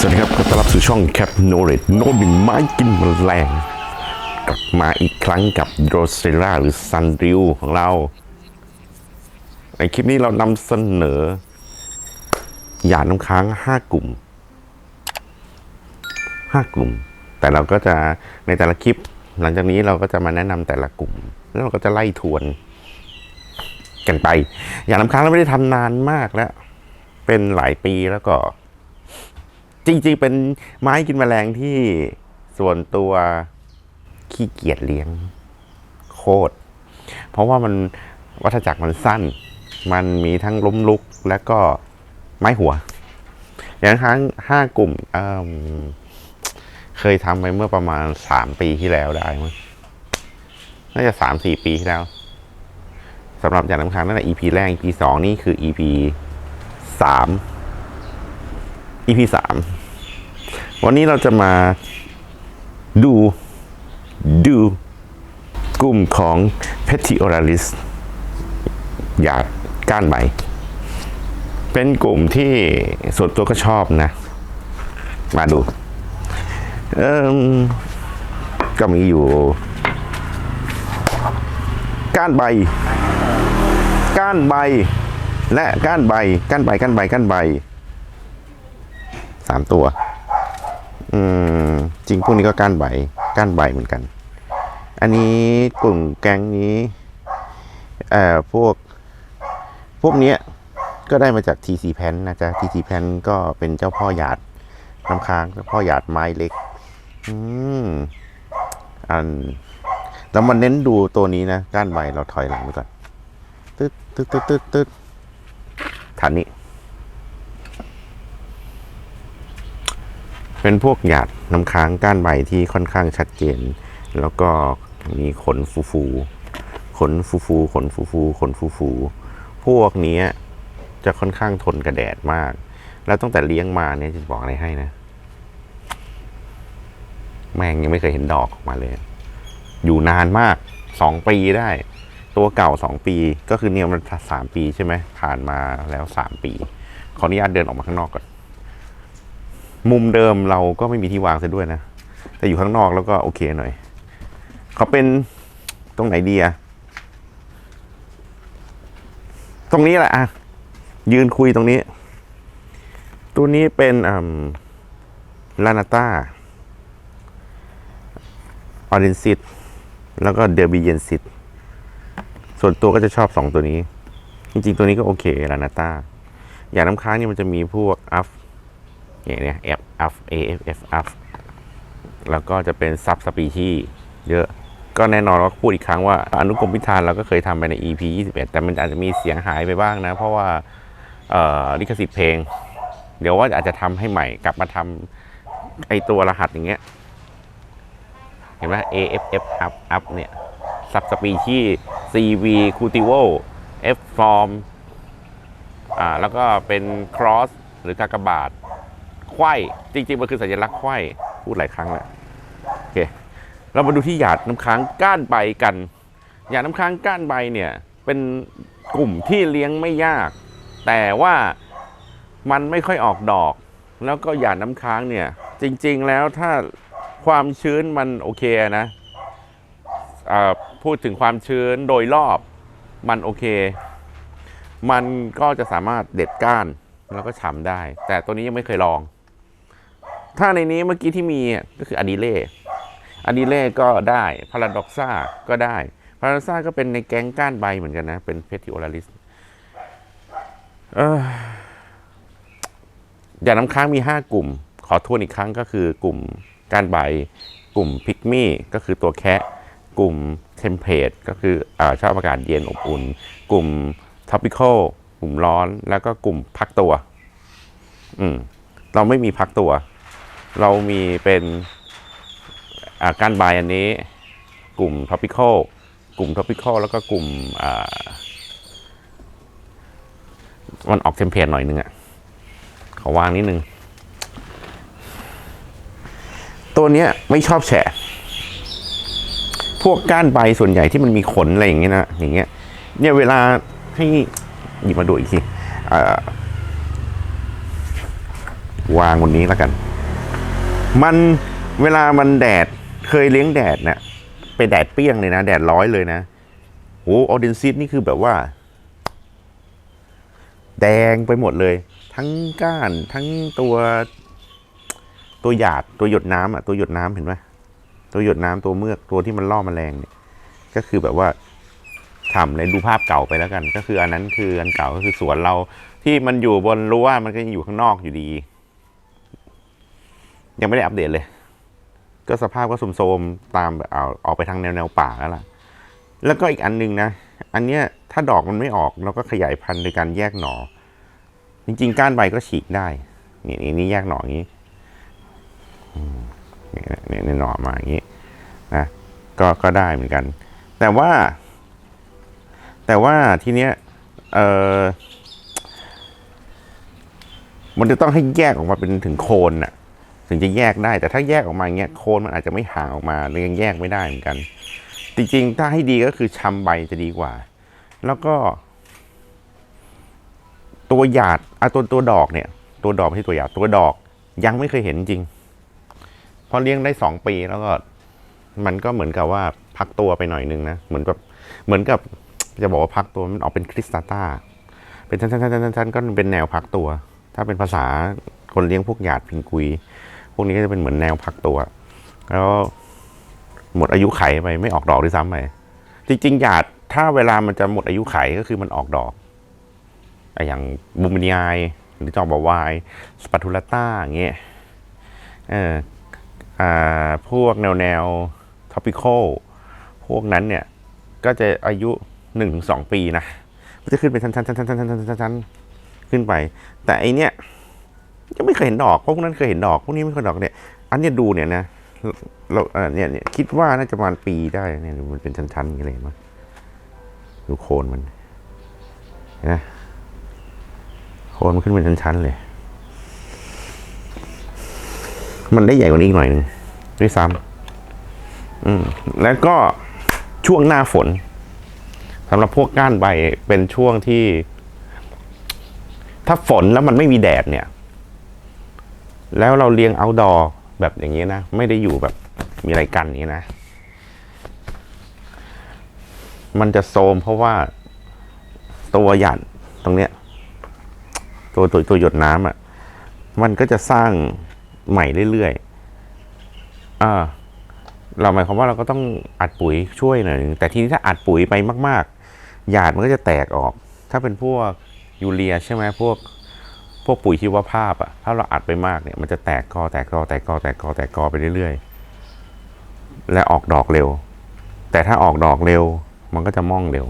สวัสดีครับ ขอต้อนรับสู่ช่อง Cap n o r e โนบินไม้กินแมลง กลับมาอีกครั้งกับโดเซล่าหรือซันริวของเรา ในคลิปนี้เรานำเสนอ หยาดน้ำค้าง 5 กลุ่ม 5 กลุ่ม แต่เราก็จะในแต่ละคลิป หลังจากนี้เราก็จะมาแนะนำแต่ละกลุ่ม แล้วเราก็จะไล่ทวน กันไป หยาดน้ำค้างเราไม่ได้ทำนานมากแล้ว เป็นหลายปีแล้วก็ จริงๆ เป็นไม้กินแมลงที่ส่วนตัวขี้เกียจเลี้ยงโคตร เพราะว่ามันวัฏจักรมันสั้น มันมีทั้งล้มลุกและก็ไม้หัว อย่างครั้งห้ากลุ่มเเคยทำไปเมื่อประมาณสามปีที่แล้วได้มั้งน่าจะสามสี่ปีที่แล้วสำหรับอย่างน้ำค้างนั่นแหละ EP แรก EP สองนี่คือ EP สาม EP สามวันนี้เราจะมาดูดูกลุ่มของ Petioralis หยาดก้านใบ เป็นกลุ่มที่ส่วนตัวก็ชอบนะ มาดูเอมก็มีอยู่ ก้านใบ ก้านใบ และก้านใบ ก้านใบ ก้านใบ ก้านใบามตัว อืม จริงพวกนี้ก็ก้านใบก้านใบเหมือนกัน อันนี้กลุ่มแก๊งนี้เอ่อพวก พวกเนี้ยก็ได้มาจาก TC p a n นะจ๊ะ TC p a n ก็เป็นเจ้าพ่อหยาดน้ำค้างเจ้าพ่อหยาดไม้เล็ก อืม อันแล้วมันเน้นดูตัวนี้นะ ก้านใบเราถอยหลังไปก่อนตึ๊ดตึ๊ดตึ๊ดตึ๊ดตึ๊ดฐานนี้ เป็นพวกหยาดน้ำค้างก้านใบที่ค่อนข้างชัดเจน แล้วก็มีขนฟูฟูๆขนฟูฟูๆขนฟูฟูๆขนฟูฟูๆพวกนี้จะค่อนข้างทนกระแดดมาก แล้วตั้งแต่เลี้ยงมาเนี่ยจะบอกอะไรให้นะ แม่งยังไม่เคยเห็นดอกออกมาเลย อยู่นานมากสองปีได้ ตัวเก่าสองปีก็คือเนี่ยมันสามปีใช่ไหมผ่านมาแล้วสามปี ขออนุญาตเดินออกมาข้างนอกก่อน มุมเดิมเราก็ไม่มีที่วางซะด้วยนะ แต่อยู่ข้างนอกแล้วก็โอเคหน่อย เขาเป็นตรงไหนดีอะตรงนี้แหละอะยืนคุยตรงนี้ ตัวนี้เป็นลานาต้าออรินซิตแล้วก็เดอร์บีเยนซิตส่วนตัวก็จะชอบสองตัวนี้ จริงๆ ตัวนี้ก็โอเคลานาต้าอย่างน้ำค้างนี่มันจะมีพวกอัฟ อย่างเนี้ย F F A F F F แล้วก็จะเป็นซับสปีชีเยอะ ก็แน่นอนว่าพูดอีกครั้งว่าอนุกรมพิธานเราก็เคยทำไปใน EP 21 แต่มันอาจจะมีเสียงหายไปบ้างนะ เพราะว่าลิขสิทธิ์เพลง เดี๋ยวว่าอาจจะทำให้ใหม่กลับมาทำไอตัวรหัสอย่างเงี้ย เห็นไหม A F F Up Up เนี่ยซับสปีชี C V Cultivo F Form อ่าแล้วก็เป็น Cross หรือกากบาท ไขว้จริง ๆ มันคือสัญลักษณ์ไข้พูดหลายครั้งแล้วโอเคเรามาดูที่หยาดน้ำค้างก้านใบกัน หยาดน้ำค้างก้านใบเนี่ยเป็นกลุ่มที่เลี้ยงไม่ยาก แต่ว่ามันไม่ค่อยออกดอก แล้วก็หยาดน้ำค้างเนี่ยจริง ๆ แล้วถ้าความชื้นมันโอเคนะพูดถึงความชื้นโดยรอบมันโอเค มันก็จะสามารถเด็ดก้านแล้วก็ฉ่ำได้ แต่ตัวนี้ยังไม่เคยลอง ถ้าในนี้เมื่อกี้ที่มีก็คืออดิเล่อดิเล่ก็ได้พาราดอกซ่าก็ได้พาราดอกซ่าก็เป็นในแก๊งก้านใบเหมือนกันนะ เป็นเพทิโอลาริสอย่างน้ำค้างมี 5 กลุ่ม ขอทวนอีกครั้งก็คือกลุ่มก้านใบ กลุ่มพิกมี่ก็คือตัวแคะกลุ่มเทมเพลตก็คืออาชอบอากาศเย็นอบอุ่น กลุ่มท็อปิคอลกลุ่มร้อน แล้วก็กลุ่มพักตัว อืม เราไม่มีพักตัว เรามีเป็นอ่าการบอันนี้ กลุ่มท็อปิคอลกลุ่มท็อปิคอลแล้วก็กลุ่มมันออกเทมเพลตหน่อยนึงอะ่ะขอวางนิดนึง ตัวเนี้ยไม่ชอบแฉะพวกก้านใบส่วนใหญ่ที่มันมีขนอะไรอย่างเงี้ยนะอย่างเงี้ยเนี่ยเวลาให้หยิบมาดูอีกทีวางบนนี้แล้วกัน มันเวลามันแดดเคยเลี้ยงแดดเนี่ยไปแดดเปรี้ยงเลยนะ แดดร้อยเลยนะโอ้ออเดนซิตนี่คือแบบว่า แดงไปหมดเลย ทั้งก้าน ทั้งตัว ตัวหยาดตัวหยดน้ำอะตัวหยดน้ำเห็นไหมตัวหยดน้ำตัวเมือกตัวที่มันล่อแมลงเนี่ย ก็คือแบบว่าทำเลยดูภาพเก่าไปแล้วกัน ก็คืออันนั้นคืออันเก่าก็คือสวนเราที่มันอยู่บนรั้วมันก็ยังอยู่ข้างนอกอยู่ดี ยังไม่ได้อัปเดตเลย ก็สภาพก็โทมตามแบบเอาออกไปทางแนวแนวป่าแล้วล่ะ แล้วก็อีกอันหนึงนะ อันเนี้ยถ้าดอกมันไม่ออกเราก็ขยายพันธุ์โดยการแยกหน่อจริงๆ ก้านใบก็ฉีกได้ นี่นี่นี่แยกหนออย่างนี้เนี่ยเนี่ยหนอมาอย่างนี้นะก็ก็ได้เหมือนกัน แต่ว่า แต่ว่าทีเนี้ยเออมันจะต้องให้แยกออกมาเป็นถึงโคนน่ะ ถึงจะแยกได้ แต่ถ้าแยกออกมาเงี้ยโคนมันอาจจะไม่ห่างออกมาเลยยังแยกไม่ได้เหมือนกัน จริงๆ ถ้าให้ดีก็คือชำใบจะดีกว่า แล้วก็ ตัวหยาดอะตัวตัวดอกเนี่ย ตัวดอกไม่ใช่ตัวหยาดตัวดอกยังไม่เคยเห็นจริงเพอเลี้ยงได้สองปีแล้วก็ มันก็เหมือนกับว่าพักตัวไปหน่อยนึงนะเหมือนกับเหมือนกับจะบอกว่าพักตัวมันออกเป็นคริสตาตาเป็นชั้นๆๆๆก็เป็นแนวพักตัว ถ้าเป็นภาษาคนเลี้ยงพวกหยาดพิงกุย พวกนี้ก็จะเป็นเหมือนแนวพักตัว แล้วหมดอายุไขไปไม่ออกดอกด้วยซ้ำไปจริงๆหยาดถ้าเวลามันจะหมดอายุไขก็คือมันออกดอกอย่างบูมินีไอหรือจอบวายสปาทูลาต้าอย่างเงี้ยเอออ่าพวกแนวแนวท็อปิคอลพวกนั้นเนี่ย ก็จะอายุหนึ่งถึงสองปีนะมันจะขึ้นเป็นชั้นๆชั้นๆชั้นๆชั้นๆชั้นๆขึ้นไป แต่ไอเนี้ย ยังไม่เคยเห็นดอกพวกนั้นเคยเห็นดอกพวกนี้ไม่เคยดอกเนี่ย อันเนี้ยดูเนี่ยนะเราเนี่ยเนี่ยคิดว่าน่าจะประมาณปีได้เนี่ยมันเป็นชั้นๆอย่างเงี้ยมั้งดูโคนมันนไหมโคนมันขึ้นเป็นชั้นๆเลย มันได้ใหญ่กว่านี้อีกหน่อยนึงด้วยซ้ำอืมแล้วก็ช่วงหน้าฝนสำหรับพวกก้านใบเป็นช่วงที่ ถ้าฝนแล้วมันไม่มีแดดเนี่ย แล้วเราเลี้ยงเอาดอแบบอย่างนี้นะ ไม่ได้อยู่แบบมีอะไรกันอย่างนี้นะ มันจะโซมเพราะว่าตัวหยัดตรงเนี้ย ตัวตัวตัวหยดน้ำอะ มันก็จะสร้างใหม่เรื่อยๆอ่าเราหมายความว่าเราก็ต้องอัดปุ๋ยช่วยหน่อยนึงแต่ทีนี้ถ้าอัดปุ๋ยไปมาก ๆ หยาดมันก็จะแตกออก ถ้าเป็นพวกยูเรียใช่ไหมพวก พวกปุ๋ยชีวภาพอะถ้าเราอัดไปมากเนี่ยมันจะแตกกอแตกกอแตกกอแตกกอแตกกอไปเรื่อยๆ และออกดอกเร็ว แต่ถ้าออกดอกเร็ว มันก็จะม่องเร็ว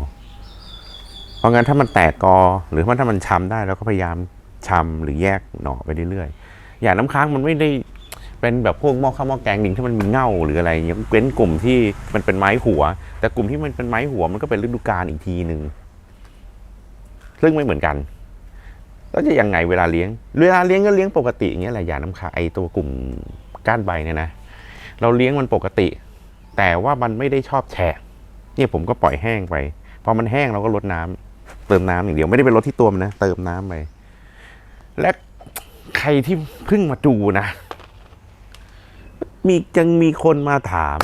เพราะงั้นถ้ามันแตกกอหรือว่าถ้ามันช้ำได้เราก็พยายามช้ำหรือแยกหน่อไปเรื่อยๆ อย่างน้ำค้างมันไม่ได้เป็นแบบพวกหม้อข้าวหม้อแกงดิ่งที่มันมีเง่าหรืออะไรอย่างเงี้ยเว้นกลุ่มที่มันเป็นไม้หัว แต่กลุ่มที่มันเป็นไม้หัวมันก็เป็นฤดูกาลอีกทีหนึ่งซึ่งไม่เหมือนกัน แล้วจะยังไงเวลาเลี้ยง เวลาเลี้ยงก็เลี้ยงปกติอย่างเงี้ยแหละยาน้ำค้างไอตัวกลุ่มก้านใบเนี่ยนะ เราเลี้ยงมันปกติ แต่ว่ามันไม่ได้ชอบแฉะเนี่ยผมก็ปล่อยแห้งไปพอมันแห้งเราก็ลดน้ำเติมน้ำอย่างเดียวไม่ได้เป็นลดที่ตัวมันนะเติมน้ำไปและใครที่เพิ่งมาดูนะ มียังมีคนมาถาม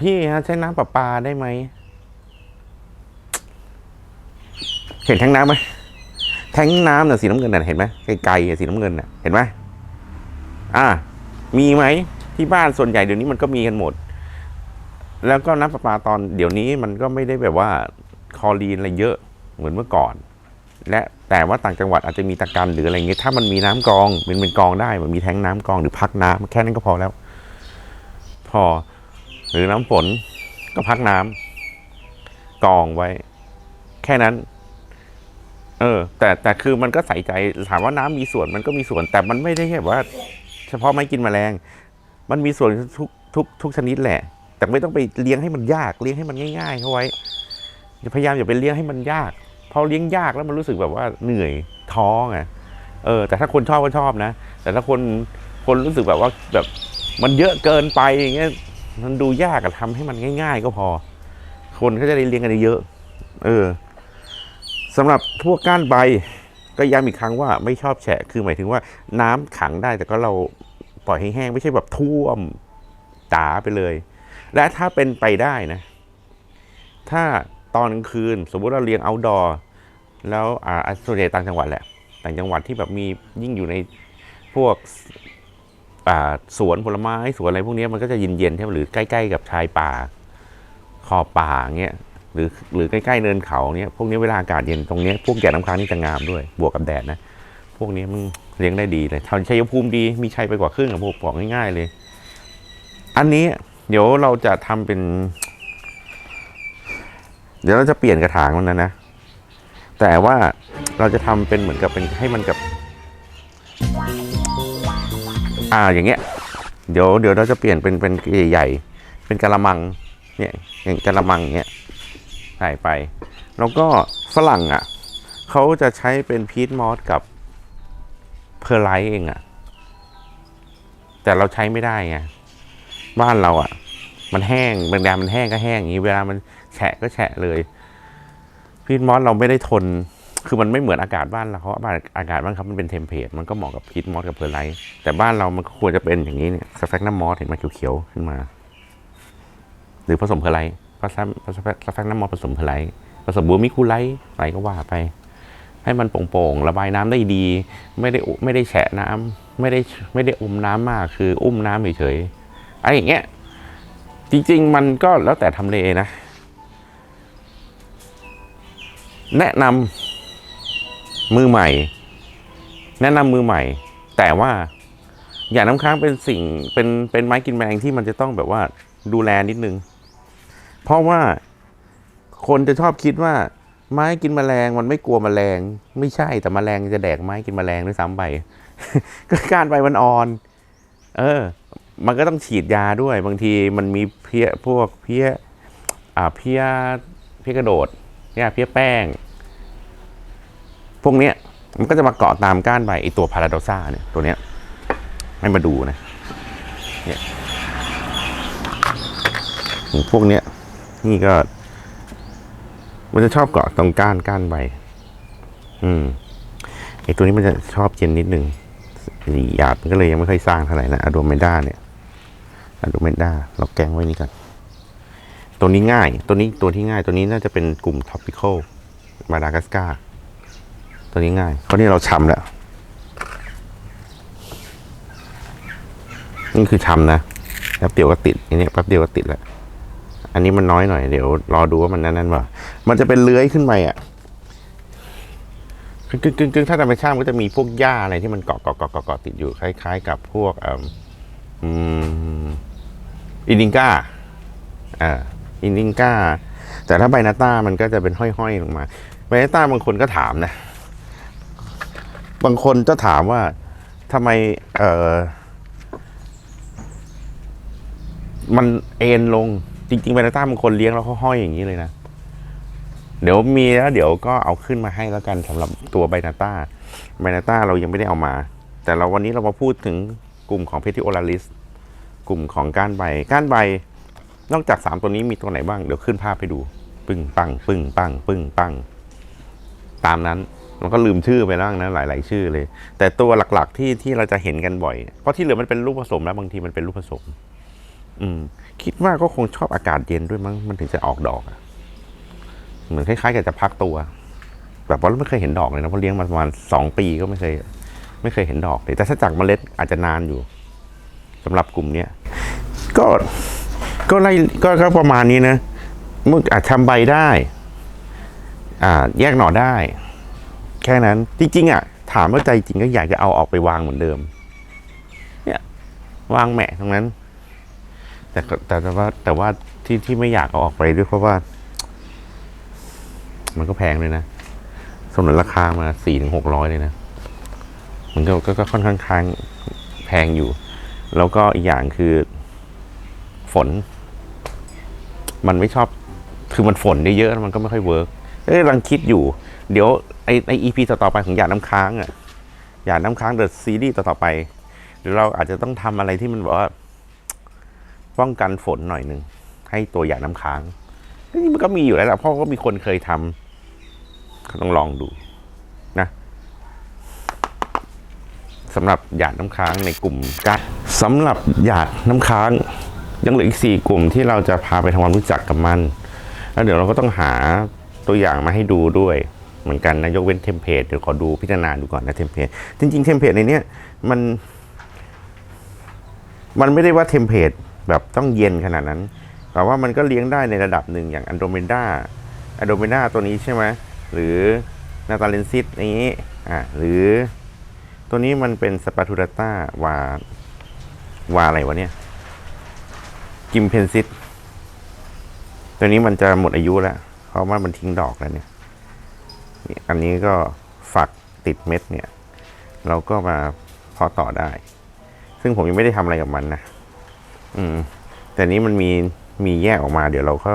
พี่ฮะใช้น้ำประปาได้ไหมเห็นแทงน้ำไหม แทงน้ำน่ะสีน้ำเงินน่ะเห็นไหมไกลๆสีน้ำเงินน่ะเห็นไหมอ่า มีไหมที่บ้านส่วนใหญ่เดี๋ยวนี้มันก็มีกันหมด แล้วก็น้ำประปาตอนเดี๋ยวนี้มันก็ไม่ได้แบบว่าคอรีนอะไรเยอะเหมือนเมื่อก่อน และแต่ว่าต่างจังหวัดอาจจะมีตะกันหรืออะไรเงี้ยถ้ามันมีน้ำกองเป็นเป็นกองได้มันมีแทงน้ำกองหรือพักน้ำแค่นั้นก็พอแล้ว พอ หรือน้ำฝนก็พักน้ำกองไว้ แค่นั้น เออ แต่แต่คือมันก็ใส่ใจถามว่าน้ำมีส่วนมันก็มีส่วน แต่มันไม่ได้แค่ว่า เฉพาะไม้กินแมลง มันมีส่วนทุกทุกทุกชนิดแหละ แต่ไม่ต้องไปเลี้ยงให้มันยากเลี้ยงให้มันง่าย ๆ เข้าไว้อย่าพยายามอย่าไปเลี้ยงให้มันยากพอเลี้ยงยากแล้วมันรู้สึกแบบว่าเหนื่อยท้องไงเออ แต่ถ้าคนชอบก็ชอบนะ แต่ถ้าคนคนรู้สึกแบบว่าแบบมันเยอะเกินไปอย่างเงี้ยมันดูยากอะทำให้มันง่าย ๆ ก็พอ คนก็จะได้เลี้ยงกันได้เยอะ เออ สำหรับพวกก้านใบก็ย้ำอีกครั้งว่าไม่ชอบแฉะคือหมายถึงว่าน้ำขังได้แต่ก็เราปล่อยให้แห้งไม่ใช่แบบท่วมตาไปเลย และถ้าเป็นไปได้นะ ถ้าตอนกลางคืน สมมุติเราเลี้ยงเอาดอร์แล้วอ่าส่วนใหญ่ต่างจังหวัดแหละต่างจังหวัดที่แบบมียิ่งอยู่ในพวกอ่าสวนผลไม้สวนอะไรพวกนี้มันก็จะเย็นๆใช่ไหมหรือใกล้ ๆ กับชายป่า ขอบป่าเงี้ย หรือหรือใกล้ๆเนินเขาเนี้ยพวกนี้เวลาอากาศเย็นตรงนี้พวกแก่น้ำค้างนี่จะงามด้วย บวกกับแดดนะ พวกนี้มันเลี้ยงได้ดีเลยทำชัยภูมิดีมีชัยไปกว่าครึ่งอะพวกบอกง่ายๆเลย อันนี้เดี๋ยวเราจะทำเป็น เดี๋ยวเราจะเปลี่ยนกระถางมันนะนะ แต่ว่าเราจะทำเป็นเหมือนกับเป็นให้มันกับ อ่าอย่างเงี้ย เดี๋ยวเดี๋ยวเราจะเปลี่ยนเป็นเป็นใหญ่ๆเป็นกะละมังเนี่ยอย่างกะละมังเงี้ย ใส่ไป แล้วก็ฝรั่งอะเขาจะใช้เป็นพีทมอสกับเพอร์ไลท์เองอะ แต่เราใช้ไม่ได้ไงบ้านเราอะ มันแห้งบางแดดมันแห้งก็แห้งอย่างนี้ เวลามันแฉะก็แฉะเลย พีทมอสเราไม่ได้ทน คือมันไม่เหมือนอากาศบ้านเราเขาะอากาศบ้านเขามันเป็นเทมเพลตมันก็เหมาะกับพีทมอสกับเพอร์ไลท์แต่บ้านเรามันควรจะเป็นอย่างนี้เนี่ยสแฟกน้ำมอสเห็นไหมเขียวๆขึ้นมา หรือผสมเพอร์ไลท์ ผสมผสมสแฟกน้ำมอผสมเพอร์ไลผสมบูมิคูไลอะไรก็ว่าไป ให้มันโป่งๆระบายน้ำได้ดี ไม่ได้ไม่ได้แฉะน้ำไม่ได้ไม่ได้อมน้ำมากคืออุ้มน้ำเฉยๆอะไรอย่างเงี้ยจริง ๆ มันก็แล้วแต่ทำเลนะ แนะนำมือใหม่ แนะนำมือใหม่ แต่ว่าอย่าน้ำค้างเป็นสิ่งเป็นเป็นไม้กินแมลงที่มันจะต้องแบบว่าดูแลนิดนึง เพราะว่าคนจะชอบคิดว่า ไม้กินแมลงมันไม่กลัวแมลง ไม่ใช่แต่แมลงจะแดกไม้กินแมลงด้วยซ้ำไปก็การใบมันอ่อน เออ มันก็ต้องฉีดยาด้วย บางทีมันมีเพี้ยพวกเพี้ยอ่าเพี้ยเพี้ยกระโดดเนี่ยเพี้ยแป้ง พวกเนี้ยมันก็จะมาเกาะตามก้านใบไอตัวพาราโดซ่าเนี่ยตัวเนี้ยให้มาดูนะเนี่ยพวกเนี้ย นี่ก็ มันจะชอบเกาะตรงก้านก้านใบ อืมไอตัวนี้มันจะชอบเย็นนิดนึงหยาดมันก็เลยยังไม่ค่อยสร้างเท่าไหร่นะอะโดเมด้าเนี่ยอะโดเมด้าเราแกงไว้นี่กันตัวนี้ง่าย ตัวนี้ตัวที่ง่าย ตัวนี้น่าจะเป็นกลุ่ม topical มาดากัสการ์ตัวนี้ง่ายเพราะนี่เราชำแล้ว นี่คือชำนะแป๊บเดียวก็ติดอันนี้แป๊บเดียวก็ติดแล้ว อันนี้มันน้อยหน่อยเดี๋ยวรอดูว่ามันนั่นนั่นว่มันจะเป็นเลื้อยขึ้นไปอะกึ่งกึ่งกึ่งถ้าธรรมชาติมันก็จะมีพวกหญ้าอะไรที่มันเกาะเกาะเกาะเกาะเกาะติดอยู่คล้าย ๆ กับพวกอิ่มอืมอินดิงก้าอ่าอินดิงก้า แต่ถ้าไบนาต้ามันก็จะเป็นห้อยๆลงมาไบนาต้าบางคนก็ถามนะ บางคนจะถามว่าทำไม เออมันเอ็นลง จริงๆไบนาต้าบางคนเลี้ยงแล้วเขาห้อยอย่างนี้เลยนะ เดี๋ยวมีแล้วเดี๋ยวก็เอาขึ้นมาให้แล้วกันสำหรับตัวไบนาต้าไบนาต้าเรายังไม่ได้เอามา แต่เราวันนี้เรามาพูดถึงกลุ่มของเพทิโอลาริสกลุ่มของก้านใบ ก้านใบ นอกจากสามตัวนี้มีตัวไหนบ้าง เดี๋ยวขึ้นภาพให้ดู ปึ้งปัง ปึ้งปัง ปึ้งปัง ตามนั้นมันก็ลืมชื่อไปแล้วนะหลาย ๆ ชื่อเลย แต่ตัวหลักๆที่ที่เราจะเห็นกันบ่อย เพราะที่เหลือมันเป็นลูกผสมแล้วบางทีมันเป็นลูกผสม อืม คิดว่าก็คงชอบอากาศเย็นด้วยมั้งมันถึงจะออกดอกอะเหมือนคล้ายๆกับจะพักตัว แบบว่าเราไม่เคยเห็นดอกเลยนะเพราะเลี้ยงมาประมาณสองปีก็ไม่เคย ไม่เคยเห็นดอกเลยแต่ถ้าจากเมล็ดอาจจะนานอยู่สำหรับกลุ่มเนี้ยก็ก็ไล่ก็ก็ประมาณนี้นะมึงอาจทำใบได้ อ่า แยกหน่อได้ แค่นั้น จริงๆอะ ถามว่าใจจริงก็อยากจะเอาออกไปวางเหมือนเดิม เนี่ยวางแหมะตรงนั้น แต่แต่ว่าแต่ว่าที่ที่ไม่อยากเอาออกไปด้วยเพราะว่า มันก็แพงเลยนะสมนวนราคามาสี่ถึงหกร้อยเลยนะมันก็ก็ค่อนข้างค้างแพงอยู่ แล้วก็อีกอย่างคือ ฝน มันไม่ชอบ คือมันฝนได้เยอะมันก็ไม่ค่อยเวิร์กเอ้ยกำลังคิดอยู่ เดี๋ยวไอไออีพีต่อๆไปของหยาดน้ำค้างอะหยาดน้ำค้างเดอะซีรีส์ต่อๆไปเดี๋ยวเราอาจจะต้องทำอะไรที่มันแบบว่า ป้องกันฝนหน่อยหนึ่งให้ตัวหยาดน้ำค้างนี่มันก็มีอยู่แล้วแหละพราะก็มีคนเคยทำก็ต้องลองดูนะสำหรับหยาดน้ำค้างในกลุ่มกัดสำหรับหยาดน้ำค้าง ยังเหลืออีก 4 กลุ่มที่เราจะพาไปทำความรู้จักกับมัน แล้วเดี๋ยวเราก็ต้องหาตัวอย่างมาให้ดูด้วย เหมือนกันนะยกเว้นเทมเพลตเดี๋ยวขอดูพิจารณาดูก่อนนะเทมเพลตจริงๆเทมเพลตในเนี้ยมัน มันไม่ได้ว่าเทมเพลต แบบต้องเย็นขนาดนั้นแต่ว่ามันก็เลี้ยงได้ในระดับหนึ่งอย่างอันโดเมดาอันโดเมดาตัวนี้ใช่ไหมหรือนาตาเลนซิสนี้อ่าหรือตัวนี้มันเป็นสปาทูดาต้าวาวาอะไรวะเนี่ยกิมเพนซิสตัวนี้มันจะหมดอายุแล้ว เพราะว่ามันทิ้งดอกแล้วเนี่ย อันนี้ก็ฝักติดเม็ดเนี่ย เราก็มาเพาะต่อได้ ซึ่งผมยังไม่ได้ทำอะไรกับมันนะ อืม แต่นี้มันมีมีแยกออกมา เดี๋ยวเราก็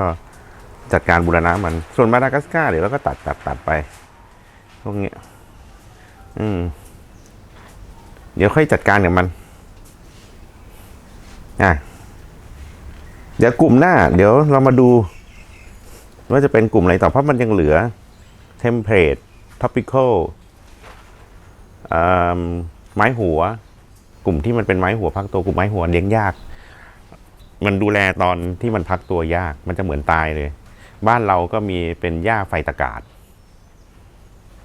จัดการบูรณะมัน ส่วนมาดากัสการ์เดี๋ยวเราก็ตัดตัดตัดไปพวกเนี้ย อืม เดี๋ยวค่อยจัดการกับมันอะเดี๋ยวกลุ่มหน้า เดี๋ยวเรามาดู ว่าจะเป็นกลุ่มอะไรต่อเพราะมันยังเหลือ template topical อ่าไม้หัว กลุ่มที่มันเป็นไม้หัวพักตัวกลุ่มไม้หัวเลี้ยงยาก มันดูแลตอนที่มันพักตัวยาก มันจะเหมือนตายเลย บ้านเราก็มีเป็นหญ้าไฟตะกาศ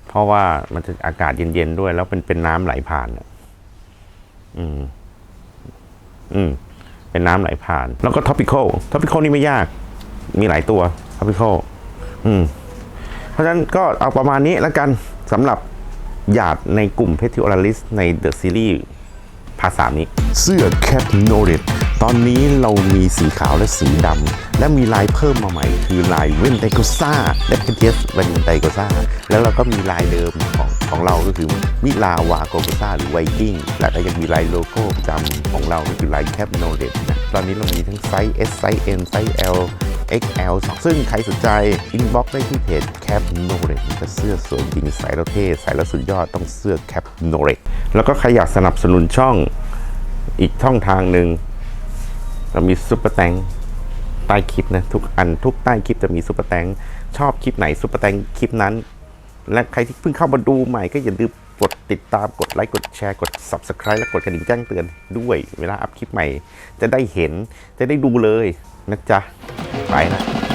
เพราะว่ามันจะอากาศเย็นๆด้วย แล้วเป็นเป็นน้ำไหลผ่านอืม อืม เป็นน้ำไหลผ่าน แล้วก็ topical topical นี่ไม่ยาก มีหลายตัว topical อืม เพราะฉะนั้นก็เอาประมาณนี้แล้วกันสำหรับหยาดในกลุ่ม p e t i o l a r i s ใน The Series ภาษานี้ เสื้อ Cat n o r i t ต อนนี้เรามีสีขาวและสีดำ และมีลายเพิ่มมาใหม่ คือลายเวนไดโกซ่าและเพเทสเวนไดโกซ่าแล้วเราก็มีลายเดิมของของเราก็คือมิลาวาโกโกซ่าหรือไวกิ้งและก็ยังมีลายโลโก้ประจำของเราก็คือลาย Cat n o r i t นะตอนนี้เรามีทั้งไซส์ S ไซส์ M ไซส์ L XL ซึ่งใครสนใจอินบ็อกได้ที่เพจ Cap n o r e จะเสื้อสวยจริงใส่แล้วเท่ใส่แล้วสุดยอดต้องเสื้อ Cap n o r e แล้วก็ใครอยากสนับสนุนช่องอีกช่องทางหนึ่ง เรามีซุปเปอร์แตงใต้คลิปนะทุกอันทุกใต้คลิปจะมีซุปเปอร์แตงชอบคลิปไหนซุปเปอร์แตงคลิปนั้น และใครที่เพิ่งเข้ามาดูใหม่ก็อย่าลืมกดติดตามกดไลค์กดแชร์กด Subscribe และกดกระดิ่งแจ้งเตือนด้วยเวลาอัพคลิปใหม่ จะได้เห็นจะได้ดูเลยนะจ๊ะไปนะ